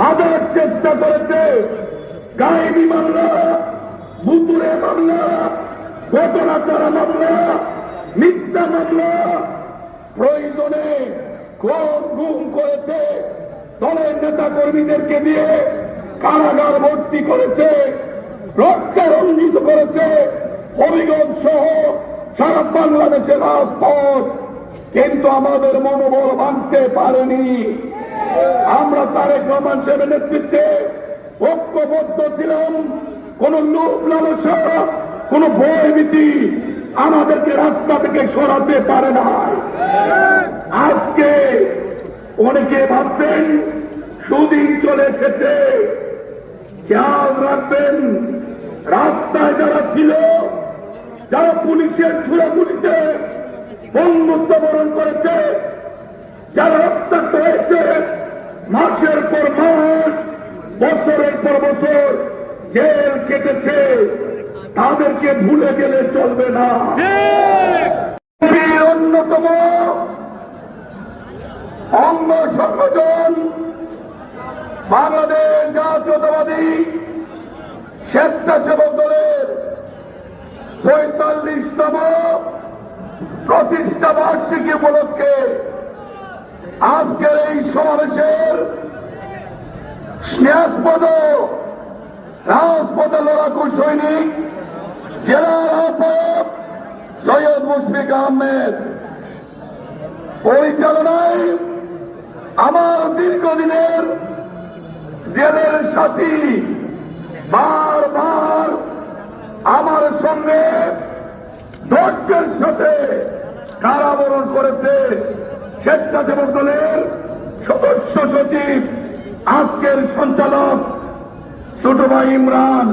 হাজার চেষ্টা করেছে গায়েবী মামলা, বুতুরে মামলা, ঘটনাচারা মামলা, মিথ্যা মামলা, প্রয়োজনে খুন গুম করেছে। দলের নেতা কর্মীদেরকে দিয়ে কারাগার ভর্তি করেছে, রক্তে রঞ্জিত করেছে, হবিগঞ্জ সহ সারা বাংলাদেশের রাজপথ। কিন্তু আমাদের মনোবল ভাঙতে পারেনি। আমরা তারেক রহমান সাহেবের নেতৃত্বে ঐক্যবদ্ধ ছিলাম। কোন লোভ লালসা, কোন ভয়ভীতি আমাদেরকে রাস্তা থেকে সরাতে পারে না আজকে অনেকে ভাবছেন, সুদিন চলে এসেছে। খেয়াল রাখবেন, রাস্তায় যারা ছিল, যারা পুলিশের ছুড়াগুলিতে বন্ধুত্ব বরণ করেছে, যারা রক্তাক্ত হয়েছে মাসের পর মাস, বছরের পর বছর জেল কেটেছে। তাদেরকে ভুলে গেলে চলবে না। অন্যতম অঙ্গ সংগঠন বাংলাদেশ জাতীয়তাবাদী স্বেচ্ছাসেবক দলের পঁয়তাল্লিশতম প্রতিষ্ঠা বার্ষিকী উপলক্ষে আজকের এই সমাবেশের স্নেহাস্পদ, রাজপথে লড়াকু সৈনিক জেলার আহ্বায়ক সৈয়দ মুশফিক আহমেদ। পরিচালনায় আমার দীর্ঘদিনের জেলের সাথী, বারবার আমার সঙ্গে ধৈর্যের সাথে কারাবরণ করেছে। স্বেচ্ছাসেবক দলের সদস্য সচিব আজকের সঞ্চালক ছোট ভাই ইমরান।